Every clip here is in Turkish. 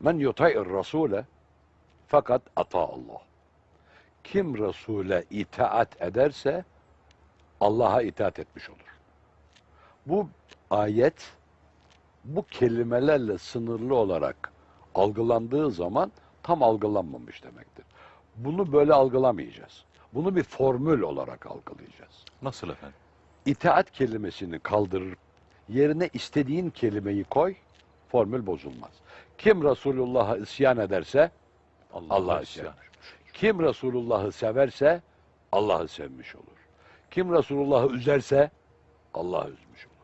Men yuta'ir rasule fakat ata Allah. Kim Resul'e itaat ederse Allah'a itaat etmiş olur. Bu ayet bu kelimelerle sınırlı olarak algılandığı zaman tam algılanmamış demektir. Bunu böyle algılamayacağız. Bunu bir formül olarak algılayacağız. Nasıl efendim? İtaat kelimesini kaldırıp yerine istediğin kelimeyi koy, formül bozulmaz. Kim Resulullah'a isyan ederse Allah'a isyan. Kim Resulullah'ı severse Allah'ı sevmiş olur. Kim Resulullah'ı üzerse Allah'ı üzmüş olur.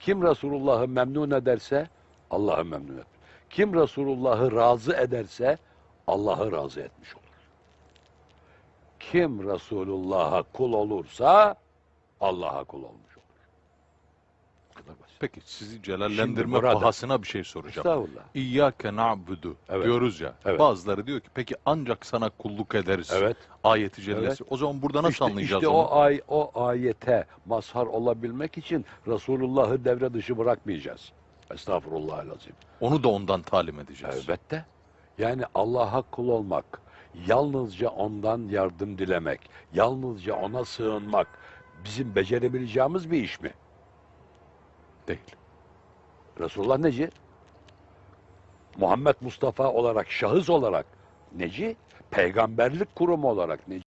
Kim Resulullah'ı memnun ederse Allah'ı memnun etmiş. Kim Resulullah'ı razı ederse Allah'ı razı etmiş olur. Kim Resulullah'a kul olursa Allah'a kul olmuş olur. Bu kadar basit. Peki sizi celallendirme burada- pahasına bir şey soracağım. Estağfurullah. İyyâke na'budu Evet. diyoruz ya. Evet. Bazıları diyor ki peki ancak sana kulluk ederiz. Evet. Ayeti cellesi. O zaman burada nasıl işte, anlayacağız işte onu? o ay o ayete mazhar olabilmek için Resulullah'ı devre dışı bırakmayacağız. Estağfurullahal-azim. Onu da ondan talim edeceğiz. Elbette. Yani Allah'a kul olmak, yalnızca ondan yardım dilemek, yalnızca ona sığınmak bizim becerebileceğimiz bir iş mi? Değil. Resulullah neci? Muhammed Mustafa olarak, şahıs olarak neci? Peygamberlik kurumu olarak neci?